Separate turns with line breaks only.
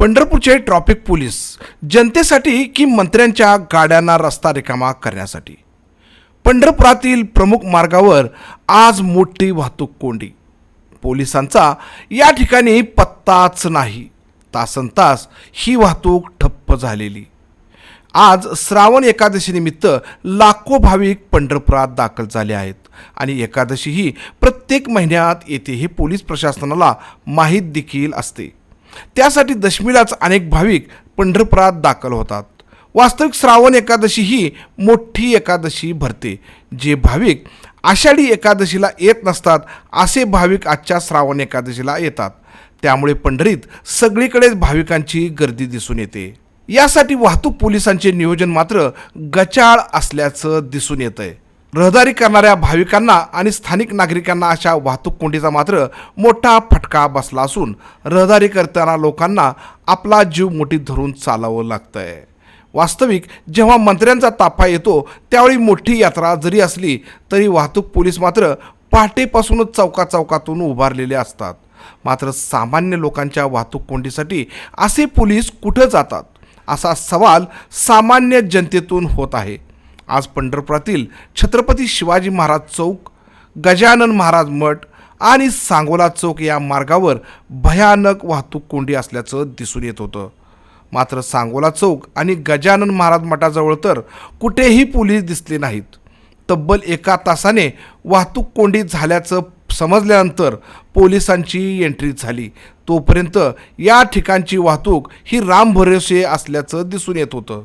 पंढरपूरचे traffic police जनतेसाठी की मंत्र्यांच्या गाड्यांना रस्ता रिकामा करण्यासाठी? पंढरपुरातील प्रमुख मार्गावर आज मोठी वाहतूक कोंडी. पोलिसांचा या ठिकाणी पत्ताच नाही. तासन तास ही वाहतूक ठप्प झालेली. आज श्रावण एकादशीनिमित्त लाखो भाविक पंढरपुरात दाखल झाले आहेत आणि एकादशी ही प्रत्येक महिन्यात येते हे पोलीस प्रशासनाला माहीत देखील असते. त्यासाठी दशमीलाच अनेक भाविक पंढरपुरात दाखल होतात. वास्तविक श्रावण एकादशी ही मोठी एकादशी भरते. जे भाविक आषाढी एकादशीला येत नसतात असे भाविक आजच्या श्रावण एकादशीला येतात. त्यामुळे पंढरीत सगळीकडेच भाविकांची गर्दी दिसून येते. यासाठी वाहतूक पोलिसांचे नियोजन मात्र गचाळ असल्याचं दिसून येतं आहे रहदारी करणाऱ्या भाविकांना आणि स्थानिक नागरिकांना अशा वाहतूक कोंडीचा मात्र मोठा फटका बसला असून रहदारी करताना लोकांना आपला जीव मोठीत धरून चालावं लागतं आहे वास्तविक जेव्हा मंत्र्यांचा ताफा येतो त्यावेळी मोठी यात्रा जरी असली तरी वाहतूक पोलीस मात्र पहाटेपासूनच चौका चौकातून उभारलेले असतात. मात्र सामान्य लोकांच्या वाहतूक कोंडीसाठी असे पोलीस कुठं जातात? असा सवाल सामान्य जनतेतून होत आहे. आज पंढरपुरातील छत्रपती शिवाजी महाराज चौक गजानन महाराज मठ आणि सांगोला चौक या मार्गावर भयानक वाहतूक कोंडी असल्याचं दिसून येत होतं. मात्र सांगोला चौक आणि गजानन महाराज मठाजवळ तर कुठेही पोलीस दिसले नाहीत. तब्बल एका तासाने वाहतूक कोंडी झाल्याचं समजल्यानंतर पोलिसांची एंट्री झाली. तोपर्यंत या ठिकाणची वाहतूक ही रामभरोसे असल्याचं दिसून येत होतं.